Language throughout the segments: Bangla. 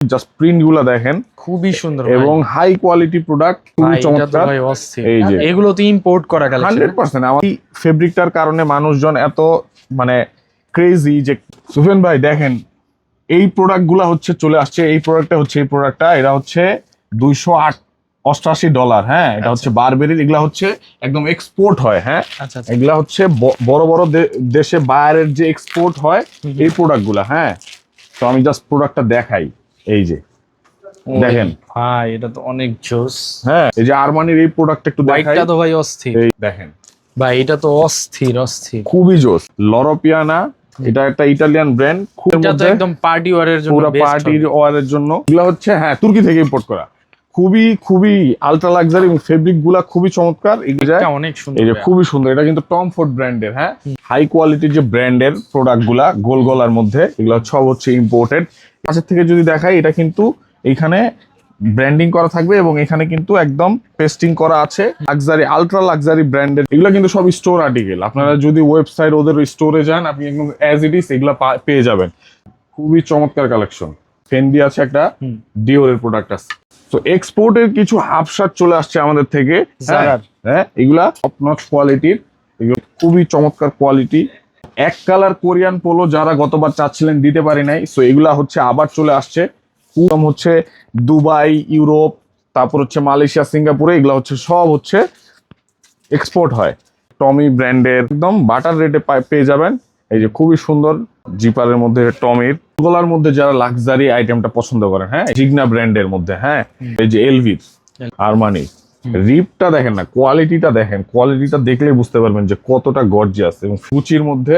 জাস্ট প্রিন্টগুলা দেখেন। খুবই সুন্দর এবং হাই কোয়ালিটি প্রোডাক্ট খুবই চমৎকার। এই যে। এগুলো তো ইম্পোর্ট করা হান্ড্রেড পার্সেন্ট। আমার ফেব্রিকটার কারণে মানুষজন এত মানে ক্রেজি যে সুফেন ভাই দেখেন এই প্রোডাক্টগুলা হচ্ছে চলে আসছে এই প্রোডাক্টটা হচ্ছে এই প্রোডাক্টটা এটা হচ্ছে দুইশো আট অষ্টাশি ডলার হ্যাঁ? এটা হচ্ছে বারবেরির এগুলা হচ্ছে একদম এক্সপোর্ট হয় হ্যাঁ? আচ্ছা আচ্ছা। এগুলা হচ্ছে বড় বড় দেশে বাইরের যে এক্সপোর্ট হয় এই প্রোডাক্টগুলা হ্যাঁ? তো আমি জাস্ট প্রোডাক্টটা দেখাই। এই যে দেখেন। ভাই এটা তো অনেক জোস। হ্যাঁ এই যে আরমানির এই প্রোডাক্ট একটু দেখাই। হোয়াইটটা তো ভাই অস্থির। এই দেখেন। ভাই এটা তো অস্থির অস্থির। খুবই জোস। লরপিয়ানা এটা একটা ইটালিয়ান ব্র্যান্ড খুব এটা তো একদম পার্টি ওয়ারের জন্য পুরো হবে। ওয়ারের জন্য। এগুলো হচ্ছে হ্যাঁ তুর্কি থেকে ইম্পোর্ট করা। খুবই খুবই আলট্রা লাক্সারি এবং ফেব্রিকগুলা খুবই চমৎকার। এগুলো যায় এটা অনেক সুন্দর যে খুবই সুন্দর। এটা কিন্তু টম ফোর্ড ব্র্যান্ডের হ্যাঁ। হাই কোয়ালিটির যে ব্র্যান্ডের প্রোডাক্টগুলা গোল গলার মধ্যে এগুলো সব হচ্ছে ইম্পোর্টেড কাছের থেকে যদি দেখাই এটা কিন্তু এইখানে ব্র্যান্ডিং করা থাকবে এবং এখানে কিন্তু একদম পেস্টিং করা আছে লাক্সারি আলট্রা লাক্সারি ব্র্যান্ডের এগুলো কিন্তু সব স্টোর আর্টিকেল আপনারা যদি ওয়েবসাইট ওদের স্টোরে যান আপনি একদম অ্যাজ ইট ইস এগুলো পেয়ে যাবেন। খুবই চমৎকার কালেকশন ফেন্ডি আছে একটা। ডিওরের প্রোডাক্ট আছে। তো এক্সপোর্টের কিছু হাফ শার্ট চলে আসছে আমাদের থেকে হ্যাঁ। হ্যাঁ? এগুলা টপ নচ কোয়ালিটির খুবই চমৎকার কোয়ালিটি এক কালার কোরিয়ান পোলো যারা গতবার চাচ্ছিলেন দিতে পারি নাই সো এগুলা হচ্ছে আবার চলে আসছে। পুরম হচ্ছে দুবাই ইউরোপ তারপর হচ্ছে মালয়েশিয়া সিঙ্গাপুরে এগুলা হচ্ছে সব হচ্ছে এক্সপোর্ট হয়। টমি ব্র্যান্ডের একদম বাটার রেটে পেয়ে যাবেন। এই যে খুবই সুন্দর জিপারের মধ্যে টমির গলার মধ্যে যারা লাক্সারি আইটেমটা পছন্দ করেন হ্যাঁ? জিগনা ব্র্যান্ডের মধ্যে হ্যাঁ? এই যে এলভির আরমানি রিপটা দেখেন না কোয়ালিটিটা দেখেন কোয়ালিটিটা দেখলেই বুঝতে পারবেন যে কতটা গর্জিয়াস এবং ফুচির মধ্যে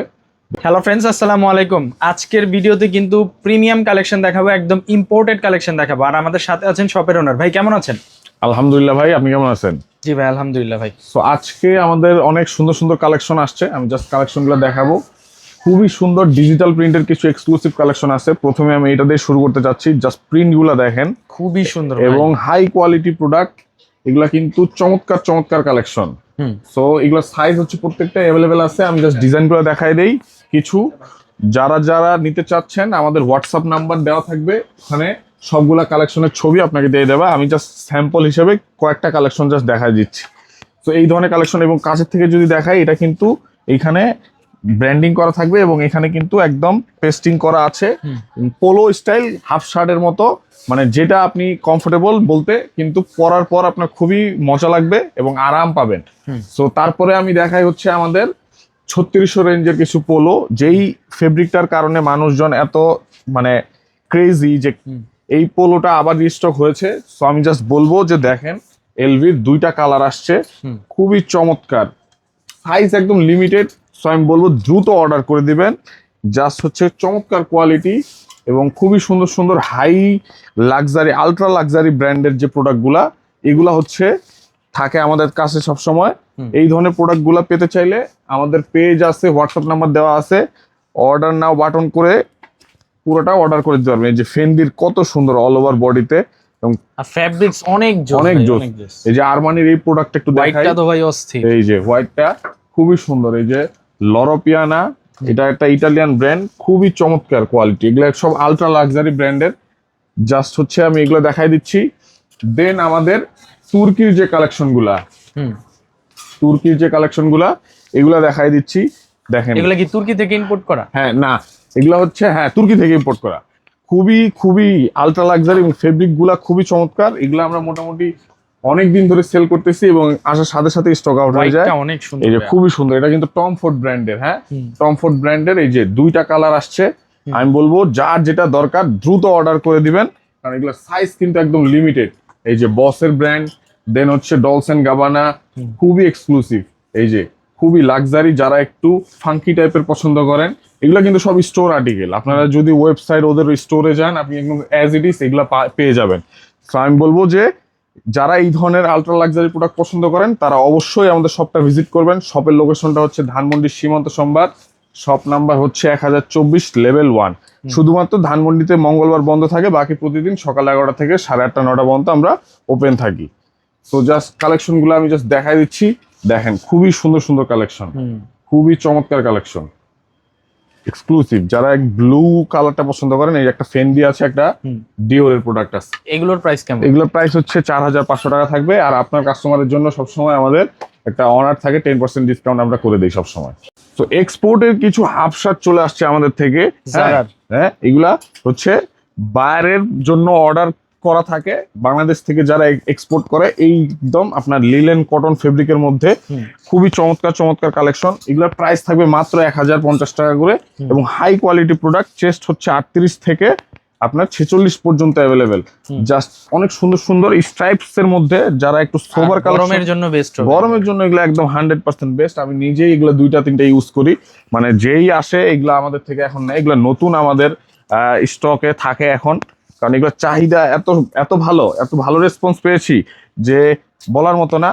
হ্যালো ফ্রেন্ডস আসসালামু আলাইকুম। আজকের ভিডিওতে কিন্তু প্রিমিয়াম কালেকশন দেখাবো একদম ইম্পোর্টেড কালেকশন দেখাবো। আর আমাদের সাথে আছেন শপের ওনার ভাই কেমন আছেন? আলহামদুলিল্লাহ ভাই আপনি কেমন আছেন? জি ভাই আলহামদুলিল্লাহ ভাই। সো আজকে আমাদের অনেক সুন্দর সুন্দর কালেকশন আসছে। আমি জাস্ট কালেকশনগুলো দেখাবো। খুবই সুন্দর ডিজিটাল প্রিন্টের কিছু এক্সক্লুসিভ কালেকশন আছে। প্রথমে আমি এটা দিয়ে শুরু করতে চাচ্ছি। জাস্ট প্রিন্টগুলো দেখেন। খুবই সুন্দর এবং হাই কোয়ালিটি প্রোডাক্ট এগুলা কিন্তু চমৎকার চমৎকার কালেকশন হুম। সো এগুলোর সাইজ হচ্ছে প্রত্যেকটা অ্যাভেলেবেল আছে। আমি জাস্ট ডিজাইনগুলো দেখাই দেই। কিছু যারা যারা নিতে চাচ্ছেন আমাদের হোয়াটসঅ্যাপ নাম্বার দেওয়া থাকবে। ওখানে সবগুলা কালেকশনের ছবি আপনাকে দিয়ে দেবে। আমি জাস্ট স্যাম্পল হিসেবে কয়েকটা কালেকশন জাস্ট দেখাই দিচ্ছি। তো এই ধরনের কালেকশন এবং কাছের থেকে যদি দেখাই এটা কিন্তু এইখানে ব্র্যান্ডিং করা থাকবে এবং এখানে কিন্তু একদম পেস্টিং করা আছে। পোলো স্টাইল হাফ শার্টের মতো। মানে যেটা আপনি কমফোর্টেবল বলতে কিন্তু পরার পর আপনার খুবই মজা লাগবে এবং আরাম পাবেন। সো তারপরে আমি দেখাই হচ্ছে আমাদের ছত্রিশশো রেঞ্জের কিছু পোলো। যেই ফেব্রিকটার কারণে মানুষজন এত মানে ক্রেজি যে এই পোলোটা আবার রিস্টক হয়েছে। সো আমি জাস্ট বলব যে দেখেন এলভির দুইটা কালার আসছে। খুবই চমৎকার। সাইজ একদম লিমিটেড সো আমি বলব দ্রুত অর্ডার করে দিবেন। জাস্ট হচ্ছে চমৎকার কোয়ালিটি এবং খুবই সুন্দর সুন্দর হাই লাক্সারি আলট্রা লাক্সারি ব্র্যান্ডের যে প্রোডাক্টগুলা এগুলা হচ্ছে থাকে আমাদের কাছে সব সময় এই ধরনের প্রোডাক্টগুলো পেতে চাইলে আমাদের পেজ আছে হোয়াটসঅ্যাপ নাম্বার দেওয়া আছে। অর্ডার নাও বাটন করে পুরোটা অর্ডার করে দিতে পারবেন। এই যে ফেন্ডির কত সুন্দর অল ওভার বডিতে এবং ফ্যাব্রিক্স অনেক অনেক জোস। এই যে আরমানির এই প্রোডাক্ট একটু দেখাই। হোয়াইটটা তো ভাই অস্থির। এই যে হোয়াইটটা খুবই সুন্দর। এই যে লরপিয়ানা এটা একটা ইটালিয়ান ব্র্যান্ড খুবই চমৎকার কোয়ালিটি এগুলো সব আলট্রা লাক্সারি ব্র্যান্ডের জাস্ট হচ্ছে আমি এগুলো দেখাই দিচ্ছি। দেন আমাদের তুর্কির যে কালেকশনগুলা তুর্কির যে কালেকশনগুলা এগুলা দেখাই দিচ্ছি। দেখেন। এগুলো কি তুর্কি থেকে ইম্পোর্ট করা? হ্যাঁ না। এগুলো হচ্ছে হ্যাঁ তুর্কি থেকে ইম্পোর্ট করা। খুবই খুবই আলট্রা লাক্সারি ফেব্রিকগুলা খুবই চমৎকার। এগুলো আমরা মোটামুটি অনেক দিন ধরে সেল করতেছি এবং আসার সাথে সাথে স্টক আউট হয়ে যায়। অনেক সুন্দর এই যে খুবই সুন্দর এটা কিন্তু টম ফোর্ড ব্র্যান্ডের হ্যাঁ? টম ফোর্ড ব্র্যান্ডের এই যে দুইটা কালার আসছে। আমি বলব যার যেটা দরকার দ্রুত অর্ডার করে দিবেন কারণ এগুলো সাইজ কিন্তু একদম লিমিটেড এই যে বসের ব্র্যান্ড দেন হচ্ছে ডলস এন্ড গাবানা খুবই এক্সক্লুসিভ এই যে খুবই লাক্সারি যারা একটু ফাঙ্কি টাইপের পছন্দ করেন এগুলো কিন্তু সব স্টোর আর্টিকেল আপনারা যদি ওয়েবসাইট ওদের স্টোরে যান আপনি একদম অ্যাজ ইট ইস এগুলো পেয়ে যাবেন। তো আমি বলব যে যারা এই ধরনের আলট্রা লাক্সারি প্রোডাক্ট পছন্দ করেন তারা অবশ্যই আমাদের শপটা ভিজিট করবেন। শপের লোকেশনটা হচ্ছে ধানমন্ডির সীমান্ত সম্বাদ শপ নাম্বার হচ্ছে এক হাজার চব্বিশ লেভেল ওয়ান শুধুমাত্র ধানমন্ডিতে মঙ্গলবার বন্ধ থাকে বাকি প্রতিদিন সকাল এগারোটা থেকে সাড়ে আটটা নটা পর্যন্ত আমরা ওপেন থাকি। তো জাস্ট কালেকশনগুলো আমি জাস্ট দেখাই দিচ্ছি। দেখেন খুবই সুন্দর সুন্দর কালেকশন খুবই চমৎকার কালেকশন এক্সক্লুসিভ যারা এক ব্লু কালারটা পছন্দ করেন এই একটা ফেন্ডি আছে একটা। ডিওরের প্রোডাক্ট আছে। এগুলোর প্রাইস কেমন? এগুলোর প্রাইস হচ্ছে চার হাজার পাঁচশো টাকা থাকবে আর আপনার কাস্টমারের জন্য সবসময় আমাদের একটা অনার থাকে টেন পার্সেন্ট ডিসকাউন্ট আমরা করে দিই সবসময়। তো এক্সপোর্টের কিছু হাফ শার্ট চলে আসছে আমাদের থেকে হ্যাঁ? হ্যাঁ এগুলা হচ্ছে বাইরের জন্য অর্ডার করা থাকে বাংলাদেশ থেকে যারা এক্সপোর্ট করে এই একদম আপনার লিলেন কটন ফেব্রিকের মধ্যে খুবই চমৎকার চমৎকার কালেকশন এগুলোর প্রাইস থাকবে মাত্র এক হাজার পঞ্চাশ টাকা করে এবং হাই কোয়ালিটি প্রোডাক্ট চেস্ট হচ্ছে আটত্রিশ থেকে আপনার ছেচল্লিশ পর্যন্ত অ্যাভেলেবেল জাস্ট অনেক সুন্দর সুন্দর স্ট্রাইপস এর মধ্যে যারা একটু সোবার আর গরমের জন্য বেস্ট গরমের জন্য এগুলো একদম হান্ড্রেড পার্সেন্ট বেস্ট আমি নিজেই এগুলো দুইটা তিনটা ইউজ করি। মানে যেই আসে এগুলো আমাদের থেকে এখন নেই এগুলো নতুন আমাদের স্টকে থাকে এখন। কারণ এগুলো চাহিদা এত এত ভালো এত ভালো রেসপন্স পেয়েছি যে বলার মতো না।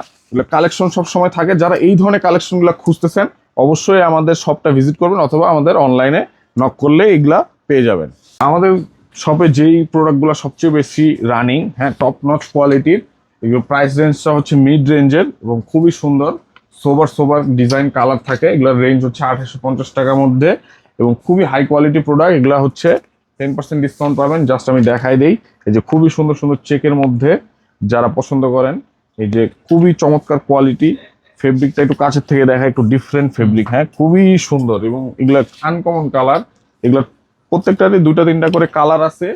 কালেকশন সব সময় থাকে। যারা এই ধরনের কালেকশনগুলো খুঁজতেছেন, অবশ্যই আমাদের শপটা ভিজিট করবেন অথবা আমাদের অনলাইনে নক করলে এগুলা পেয়ে যাবেন। আমাদের শপে যেই প্রোডাক্টগুলো সবচেয়ে বেশি রানিং হ্যাঁ টপ নচ কোয়ালিটির এগুলো প্রাইস রেঞ্জটা হচ্ছে মিড রেঞ্জের এবং খুবই সুন্দর। সোবার সোবার ডিজাইন কালার থাকে। এগুলোর রেঞ্জ হচ্ছে আঠাশশো পঞ্চাশ টাকার মধ্যে এবং খুবই হাই কোয়ালিটি প্রোডাক্ট এগুলো হচ্ছে টেন পার্সেন্ট ডিসকাউন্ট পাবেন। জাস্ট আমি দেখাই দিই, এই যে খুবই সুন্দর সুন্দর চেকের মধ্যে যারা পছন্দ করেন, এই যে খুবই চমৎকার কোয়ালিটি ফেব্রিকটা একটু কাছের থেকে দেখা, একটু ডিফারেন্ট ফেব্রিক হ্যাঁ খুবই সুন্দর এবং এগুলা আনকমন কালার এগুলা প্রত্যেকটারই দুটা তিনটা করে কালার আছে।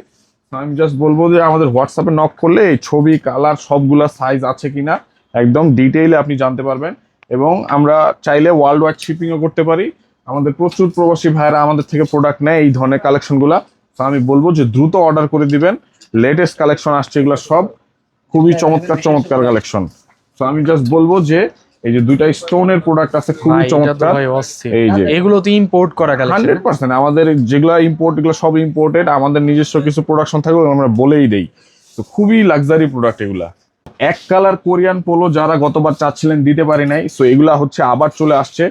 আমি জাস্ট বলব যে আমাদের হোয়াটসঅ্যাপে নক করলে এই ছবি কালার সবগুলা সাইজ আছে কিনা, একদম ডিটেইলে আপনি জানতে পারবেন। এবং আমরা চাইলে ওয়ার্ল্ড ওয়াইড শিপিংও করতে পারি। আমাদের প্রচুর প্রবাসী ভাইয়েরা আমাদের থেকে প্রোডাক্ট নেয় এই ধরনের কালেকশনগুলা তো আমি বলব যে দ্রুত অর্ডার করে দিবেন। লেটেস্ট কালেকশন আসছে এগুলো সব খুবই চমৎকার চমৎকার কালেকশন তো আমি জাস্ট বলব যে এই যে দুইটা স্টোনের প্রোডাক্ট আছে খুবই চমৎকার। এই যে। এগুলো তো ইম্পোর্ট করা হান্ড্রেড পার্সেন্ট। আমাদের যেগুলো ইম্পোর্ট এগুলো সব ইম্পোর্টেড আমাদের নিজস্ব কিছু প্রোডাকশন থাকবে ওগুলো আমরা বলেই দেই। তো খুবই লাক্সারি প্রোডাক্ট এগুলা। এক কালার কোরিয়ান পোলো যারা গতবার চাচ্ছিলেন দিতে পারি নাই। সো এগুলা হচ্ছে আবার চলে আসছে।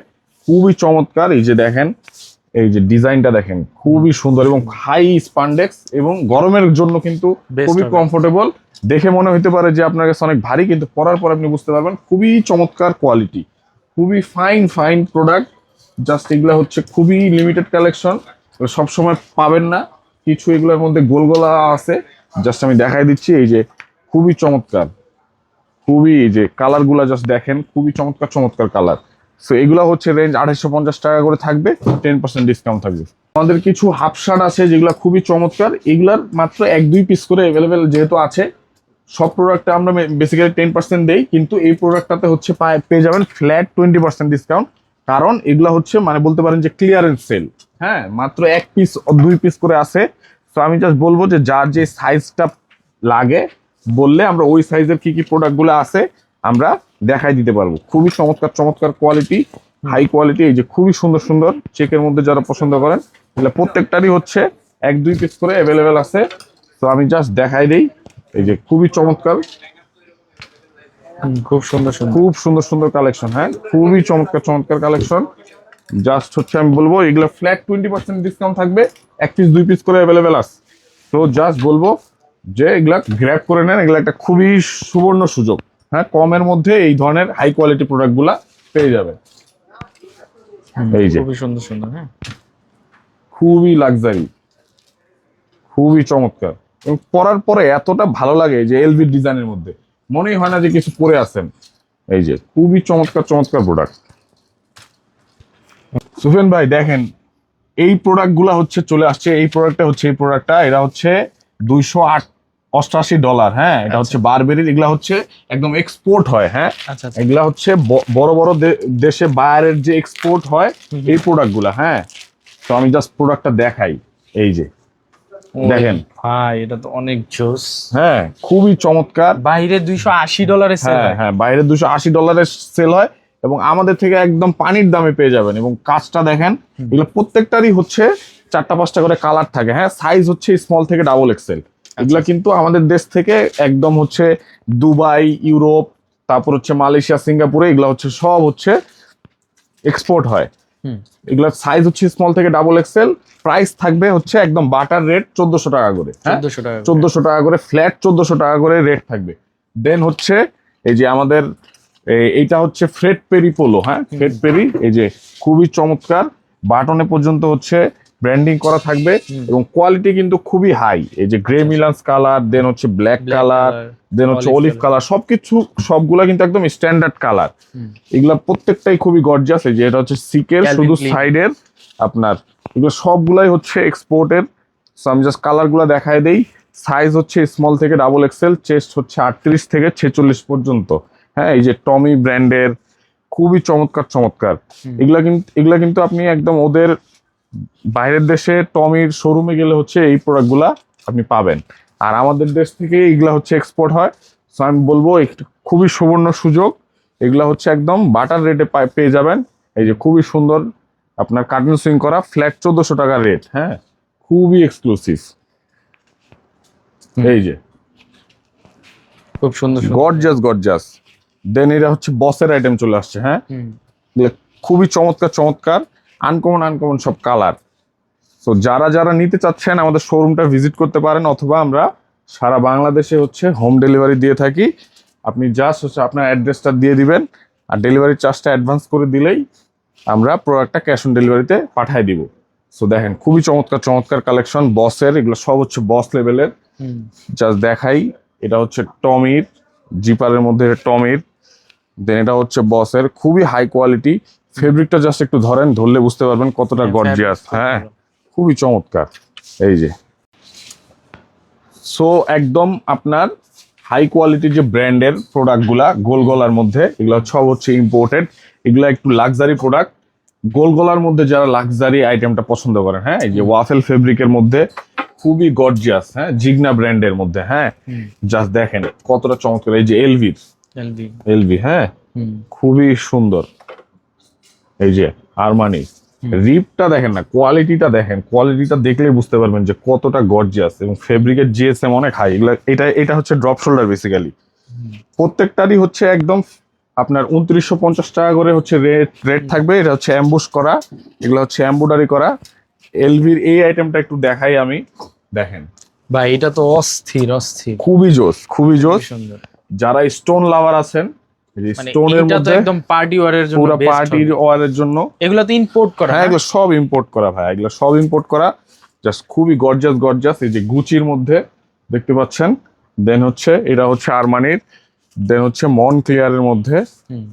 খুবই চমৎকার। এই যে দেখেন এই যে ডিজাইনটা দেখেন খুবই সুন্দর এবং হাই স্পান্ডেক্স এবং গরমের জন্য কিন্তু খুবই কমফোর্টেবল দেখে মনে হতে পারে যে আপনার কাছে অনেক ভারী কিন্তু পরার পর আপনি বুঝতে পারবেন খুবই চমৎকার কোয়ালিটি খুবই ফাইন ফাইন প্রোডাক্ট জাস্ট এগুলো হচ্ছে খুবই লিমিটেড কালেকশন সব সময় পাবেন না। কিছু এগুলোর মধ্যে গোল গোলা আছে। জাস্ট আমি দেখাই দিচ্ছি এই যে খুবই চমৎকার। খুবই এই যে কালারগুলা জাস্ট দেখেন খুবই চমৎকার চমৎকার কালার সো এগুলো হচ্ছে রেঞ্জ আড়াইশো পঞ্চাশ টাকা করে থাকবে টেন পার্সেন্ট ডিসকাউন্ট থাকবে। আমাদের কিছু হাফ শার্ট আছে যেগুলো খুবই চমৎকার। এগুলার মাত্র এক, দুই পিস করে অ্যাভেলেবেল যেহেতু আছে, সব প্রোডাক্টে আমরা বেসিক্যালি টেন পার্সেন্ট দেই, কিন্তু এই প্রোডাক্টটাতে হচ্ছে পায়- যাবেন ফ্ল্যাট টোয়েন্টি পার্সেন্ট ডিসকাউন্ট কারণ এগুলো হচ্ছে মানে বলতে পারেন যে ক্লিয়ারেন্স সেল হ্যাঁ মাত্র এক পিস দুই পিস করে আছে। তো আমি জাস্ট বলব যে যার যে সাইজটা লাগে, বললে আমরা ওই সাইজের কি কি প্রোডাক্টগুলো আছে আমরা দেখাই দিতে পারব। খুবই চমৎকার চমৎকার কোয়ালিটি হাই কোয়ালিটি এই যে খুবই সুন্দর সুন্দর চেকের মধ্যে যারা পছন্দ করেন এগুলো প্রত্যেকটারই হচ্ছে এক দুই পিস করে অ্যাভেলেবেল আছে। তো আমি জাস্ট দেখাই দেই এই যে খুবই চমৎকার। খুব সুন্দর সুন্দর। খুব সুন্দর সুন্দর কালেকশন হ্যাঁ? খুবই চমৎকার চমৎকার কালেকশন জাস্ট হচ্ছে আমি বলব এগুলো ফ্ল্যাট টোয়েন্টি পার্সেন্ট ডিসকাউন্ট থাকবে এক পিস দুই পিস করে অ্যাভেলেবেল আছে। তো জাস্ট বলব যে এগুলা গ্র্যাব করে নেন এগুলো একটা খুবই সুবর্ণ সুযোগ। হ্যাঁ কমের মধ্যে এই ধরনের হাই কোয়ালিটি প্রোডাক্টগুলা পেয়ে যাবে এই যে। খুবই সুন্দর সুন্দর হ্যাঁ। খুবই লাক্সারি খুবই চমৎকার। এবং পরার পরে এতটা ভালো লাগে যে এলভি ডিজাইনের মধ্যে। মনেই হয় না যে কিছু পরে আছেন। এই যে খুবই চমৎকার চমৎকার প্রোডাক্ট সুফেন ভাই দেখেন এই প্রোডাক্টগুলা হচ্ছে চলে আসছে এই প্রোডাক্টটা হচ্ছে এই প্রোডাক্টটা এটা হচ্ছে দুইশো আট অষ্টাশি ডলার হ্যাঁ? এটা হচ্ছে বারবেরির এগুলা হচ্ছে একদম এক্সপোর্ট হয় হ্যাঁ? আচ্ছা আচ্ছা। এগুলা হচ্ছে বড় বড় দেশে বাইরের যে এক্সপোর্ট হয় এই প্রোডাক্টগুলা হ্যাঁ? তো আমি জাস্ট প্রোডাক্টটা দেখাই এই যে। দেখেন। ভাই এটা তো অনেক জোস। হ্যাঁ খুবই চমৎকার। বাইরে দুইশো আশি ডলারের সেল হ্যাঁ হ্যাঁ। বাইরে দুশো আশি ডলারের সেল হয় এবং আমাদের থেকে একদম পানির দামে পেয়ে যাবেন এবং কাজটা দেখেন এগুলো প্রত্যেকটারই হচ্ছে চারটা পাঁচটা করে কালার থাকে হ্যাঁ? সাইজ হচ্ছে স্মল থেকে ডাবল এক্সেল এগুলা কিন্তু আমাদের দেশ থেকে একদম হচ্ছে দুবাই ইউরোপ তারপর হচ্ছে মালয়েশিয়া সিঙ্গাপুরে এগুলা হচ্ছে সব হচ্ছে এক্সপোর্ট হয়। এগুলার সাইজ হচ্ছে স্মল থেকে ডাবল এক্সেল প্রাইস থাকবে হচ্ছে একদম বাটার রেট চোদ্দশো টাকা করে হ্যাঁ? চোদ্দশো টাকা করে। ফ্ল্যাট চোদ্দশো টাকা করে রেট থাকবে। দেন হচ্ছে এই যে আমাদের এই- এইটা হচ্ছে ফ্রেড পেরি পোলো হ্যাঁ? ফ্রেড পেরি এই যে খুবই চমৎকার। বাটনে পর্যন্ত হচ্ছে ব্র্যান্ডিং করা থাকবে এবং কোয়ালিটি কিন্তু খুবই হাই এই যে গ্রে মিলান্স কালার দেন হচ্ছে ব্ল্যাক কালার দেন হচ্ছে অলিভ কালার সবকিছু সবগুলা কিন্তু একদম স্ট্যান্ডার্ড কালার। এগুলা প্রত্যেকটাই খুবই গর্জাস এই যে এটা হচ্ছে সিকের শুধু। সাইডের আপনার এগুলো সবগুলাই হচ্ছে এক্সপোর্টের সো আমি জাস্ট কালারগুলা দেখায় দেই। সাইজ হচ্ছে স্মল থেকে ডাবল এক্সেল চেস্ট হচ্ছে আটত্রিশ থেকে ছেচল্লিশ পর্যন্ত। হ্যাঁ এই যে টমি ব্র্যান্ডের খুবই চমৎকার চমৎকার। এগুলা কিন্তু এগুলা কিন্তু আপনি একদম ওদের বাইরের দেশে টমির শোরুমে গেলে হচ্ছে এই প্রোডাক্টগুলা আপনি পাবেন। আর আমাদের দেশ থেকে এগুলা হচ্ছে এক্সপোর্ট হয়। সো আমি বলব একটু খুবই সুবর্ণ সুযোগ। এগুলা হচ্ছে একদম বাটার রেটে পেয়ে যাবেন। এই যে খুবই সুন্দর আপনার কার্টুন সুইং করা ফ্ল্যাট চোদ্দশো টাকার রেট হ্যাঁ? খুবই এক্সক্লুসিভ এই যে। খুব সুন্দর সুন্দর। গর্জাস গর্জাস দেন এটা হচ্ছে বসের আইটেম চলে আসছে হ্যাঁ? খুবই চমৎকার চমৎকার। আনকমন আনকমন সব কালার তো যারা যারা নিতে চাচ্ছেন আমাদের শোরুমটা ভিজিট করতে পারেন অথবা আমরা সারা বাংলাদেশে হচ্ছে হোম ডেলিভারি দিয়ে থাকি। আপনি জাস্ট হচ্ছে আপনার অ্যাড্রেসটা দিয়ে দিবেন আর ডেলিভারি চার্জটা অ্যাডভান্স করে দিলেই আমরা প্রোডাক্টটা ক্যাশ অন ডেলিভারিতে পাঠিয়ে দিব। সো দেখেন খুবই চমৎকার চমৎকার কালেকশন বসের এগুলো সব হচ্ছে বস লেভেলের জাস্ট দেখাই এটা হচ্ছে টমির জিপারের মধ্যে টমির দেন এটা হচ্ছে বসের খুবই হাই কোয়ালিটি ফেব্রিকটা জাস্ট একটু ধরেন ধরলে বুঝতে পারবেন কতটা হ্যাঁ, গর্জিয়াস হ্যাঁ খুবই চমৎকার। এই যে। সো একদম আপনার হাই কোয়ালিটির যে ব্র্যান্ডের প্রোডাক্টগুলা গোল গলার মধ্যে এগুলো সব হচ্ছে ইম্পোর্টেড এগুলো একটু লাক্সারি প্রোডাক্ট গোল গলার মধ্যে যারা লাক্সারি আইটেমটা পছন্দ করেন হ্যাঁ এই যে ওয়াফেল ফেব্রিকের মধ্যে খুবই গর্জিয়াস হ্যাঁ জিগনা ব্র্যান্ডের মধ্যে হ্যাঁ। জাস্ট দেখেন কতটা চমৎকার এই যে এলভির LV এলভি হ্যাঁ। খুবই সুন্দর। এই যে আরমানি। রিপটা দেখেন না কোয়ালিটিটা দেখেন কোয়ালিটিটা দেখলেই বুঝতে পারবেন যে কতটা গর্জিয়াস এবং ফেব্রিকের জিএসএম অনেক হাই এটা এটা হচ্ছে ড্রপ শোল্ডার বেসিক্যালি প্রত্যেকটারই হচ্ছে একদম আপনার উনত্রিশশো পঞ্চাশ টাকা করে হচ্ছে রেট রেট থাকবে এটা হচ্ছে অ্যাম্বুশ করা এগুলো হচ্ছে এম্বুডারি করা। এলভির এই আইটেমটা একটু দেখাই আমি দেখেন। ভাই এটা তো অস্থির অস্থির। খুবই জোস খুবই জোস। যারা স্টোন লাভার আছেন স্টোনের এটা তো মধ্যে একদম পার্টি ওয়ারের জন্য পুরো। ওয়ারের জন্য। এগুলো তো ইম্পোর্ট করা হ্যাঁ? এগুলো সব ইম্পোর্ট করা ভাই এগুলো সব ইম্পোর্ট করা। জাস্ট খুবই গর্জাস গর্জাস এই যে গুচির মধ্যে দেখতে পাচ্ছেন। দেন হচ্ছে এটা হচ্ছে আরমানির দেন হচ্ছে মন ক্লিয়ারের মধ্যে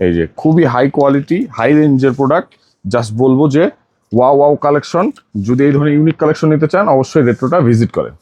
এই যে খুবই হাই কোয়ালিটি হাই রেঞ্জের প্রোডাক্ট জাস্ট বলব যে ওয়াও ওয়াও কালেকশন যদি এই ধরনের ইউনিক কালেকশন নিতে চান অবশ্যই রেট্রোটা ভিজিট করেন।